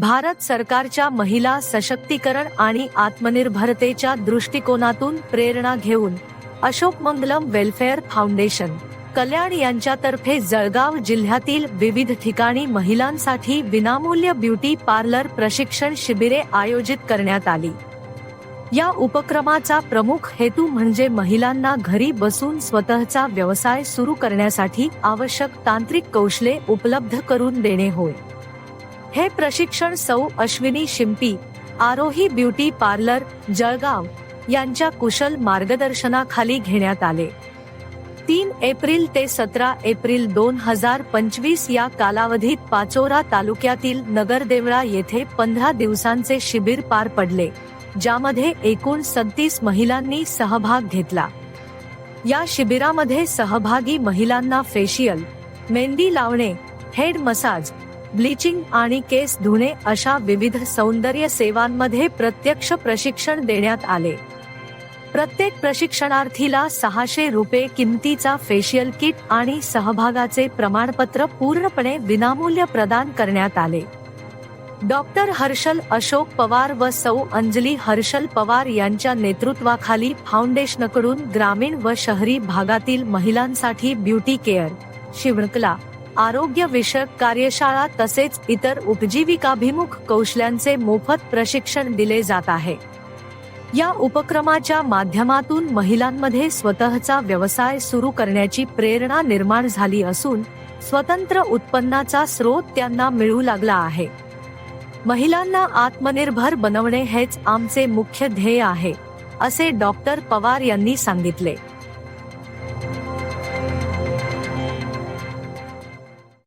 भारत सरकारच्या महिला सशक्तीकरण आणि आत्मनिर्भरतेच्या दृष्टिकोनातून प्रेरणा घेऊन अशोक मंगलम वेलफेअर फाउंडेशन. कल्याण यांच्यातर्फे जळगाव जिल्ह्यातील विविध ठिकाणी महिलांसाठी विनामूल्य ब्युटी पार्लर प्रशिक्षण शिबिरे आयोजित करण्यात आली. या उपक्रमाचा प्रमुख हेतू म्हणजे महिलांना घरी बसून स्वतःचा व्यवसाय सुरू करण्यासाठी आवश्यक तांत्रिक कौशले उपलब्ध करून देणे होय. हे प्रशिक्षण सौ अश्विनी शिंपी आरोही ब्युटी पार्लर जळगाव यांच्या कुशल मार्गदर्शनाखाली घेण्यात आले. तीन एप्रिल ते सतरा एप्रिल दोन हजार पंचवीस या कालावधीत पाचोरा तालुक्यातील नगरदेवळा येथे पंधरा दिवसांचे शिबिर पार पडले ज्यामध्ये एकूण सत्तीस महिलांनी सहभाग घेतला. या शिबिरामध्ये सहभागी महिलांना फेशियल मेहंदी लावणे हेड मसाज ब्लिचिंग आणि केस धुणे अशा विविध सौंदर्य सेवांमध्ये प्रत्यक्ष प्रशिक्षण देण्यात आले. प्रत्येक प्रशिक्षणार्थीला सहाशे रुपये किमतीचा फेशियल किट आणि सहभागाचे प्रमाणपत्र पूर्णपणे विनामूल्य प्रदान करण्यात आले. डॉक्टर हर्षल अशोक पवार व सौ अंजली हर्षल पवार यांच्या नेतृत्वाखाली फाउंडेशनकडून ग्रामीण व शहरी भागातील महिलांसाठी ब्युटी केअर शिवणकला आरोग्य विषयक कार्यशाळा तसेच इतर उपजीविकाभिमुख कौशल्यांचे मोफत प्रशिक्षण दिले जात आहे. या उपक्रमाच्या माध्यमातून महिलांमध्ये स्वतःचा व्यवसाय सुरू करण्याची प्रेरणा निर्माण झाली असून स्वतंत्र उत्पन्नाचा स्रोत त्यांना मिळू लागला आहे. महिलांना आत्मनिर्भर बनवणे हेच आमचे मुख्य ध्येय आहे असे डॉक्टर पवार यांनी सांगितले.